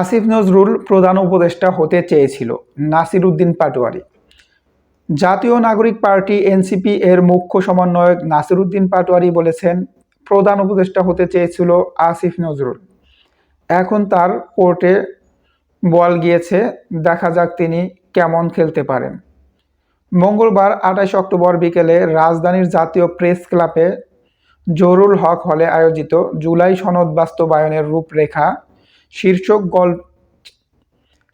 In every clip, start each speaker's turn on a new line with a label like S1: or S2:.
S1: আসিফ নজরুল প্রধান উপদেষ্টা হতে চেয়েছিল, নাসির উদ্দিন পাটোয়ারি। জাতীয় নাগরিক পার্টি এনসিপি এর মুখ্য সমন্বয়ক নাসির উদ্দিন পাটোয়ারি বলেছেন, প্রধান উপদেষ্টা হতে চেয়েছিল আসিফ নজরুল। এখন তার কোর্টে বল গিয়েছে, দেখা যাক তিনি কেমন খেলতে পারেন। মঙ্গলবার আঠাশ অক্টোবর বিকেলে রাজধানীর জাতীয় প্রেস ক্লাবে জহুরুল হক হলে আয়োজিত জুলাই সনদ বাস্তবায়নের রূপরেখা শীর্ষক গোল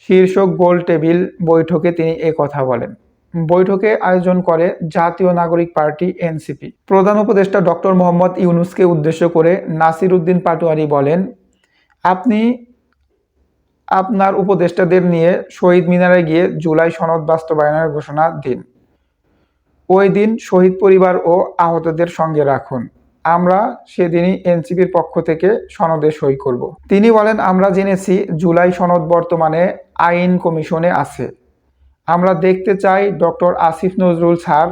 S1: শীর্ষক গোল টেবিল বৈঠকে তিনি এ কথা বলেন। বৈঠকে আয়োজন করে জাতীয় নাগরিক পার্টি এনসিপি। প্রধান উপদেষ্টা ডক্টর মোহাম্মদ ইউনুসকে উদ্দেশ্য করে নাসির উদ্দিন পাটোয়ারি বলেন, আপনি আপনার উপদেষ্টাদের নিয়ে শহীদ মিনারে গিয়ে জুলাই সনদ বাস্তবায়নের ঘোষণা দিন। ওই দিন শহীদ পরিবার ও আহতদের সঙ্গে রাখুন। আমরা সেদিনই এনসিপির পক্ষ থেকে সনদে সই করব। তিনি বলেন, আমরা জেনেছি জুলাই সনদ বর্তমানে আইন কমিশনে আছে। আমরা দেখতে চাই ডক্টর আসিফ নজরুল স্যার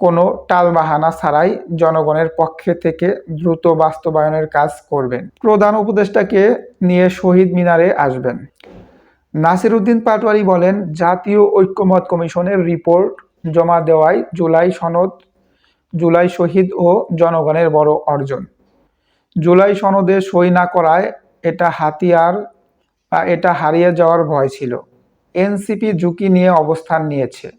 S1: কোনো টালবাহানা ছাড়াই জনগণের পক্ষে থেকে দ্রুত বাস্তবায়নের কাজ করবেন। প্রধান উপদেষ্টাকে নিয়ে শহীদ মিনারে আসবেন। নাসির উদ্দিন পাটোয়ারি বলেন, জাতীয় ঐক্যমত কমিশনের রিপোর্ট জমা দেওয়ায় জুলাই সনদ জুলাই শহীদ ও জনগণের বড় অর্জন। জুলাই সনদে সই না করায় এটা হাতিয়ার বা এটা হারিয়ে যাওয়ার ভয় ছিল। এনসিপি ঝুঁকি নিয়ে অবস্থান নিয়েছে।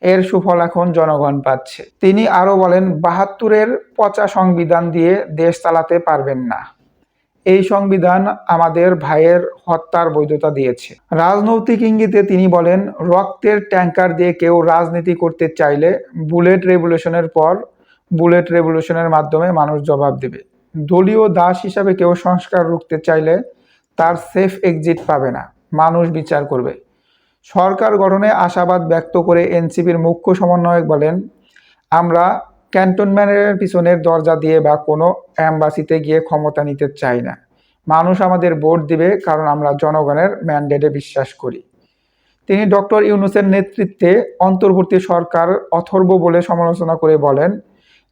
S1: এর সুফল এখন জনগণ পাচ্ছে। তিনি আরও বলেন, বাহাত্তরের পচা সংবিধান দিয়ে দেশ চালাতে পারবেন না। এই সংবিধান আমাদের ভাইয়ের হত্যার বৈধতা দিয়েছে। রাজনৈতিক ইঙ্গিতে তিনি বলেন, রক্তের ট্যাঙ্কার দিয়ে কেউ রাজনীতি করতে চাইলে বুলেট রেভলিউশনের পর বুলেট রেভলিউশনের মাধ্যমে মানুষ জবাব দেবে। দলীয় দাস হিসাবে কেউ সংস্কার রুখতে চাইলে তার সেফ এক্সিট পাবে না। মানুষ বিচার করবে। সরকার গঠনে আশাবাদ ব্যক্ত করে এনসিপির মুখ্য সমন্বয়ক বলেন, আমরা ক্যান্টনমেন্টের পিছনের দরজা দিয়ে বা কোনো অ্যাম্বাসিতে গিয়ে ক্ষমতা নিতে চাই না। মানুষ আমাদের ভোট দিবে কারণ আমরা জনগণের ম্যান্ডেটে বিশ্বাস করি। তিনি ডক্টর ইউনুসের নেতৃত্বে অন্তর্বর্তী সরকার অথর্ব বলে সমালোচনা করে বলেন,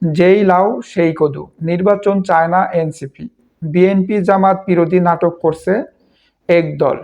S1: যেই লাউ সেই কদু। নির্বাচন চায় না এনসিপি। বিএনপি জামাত বিরোধী নাটক করছে, এক দল।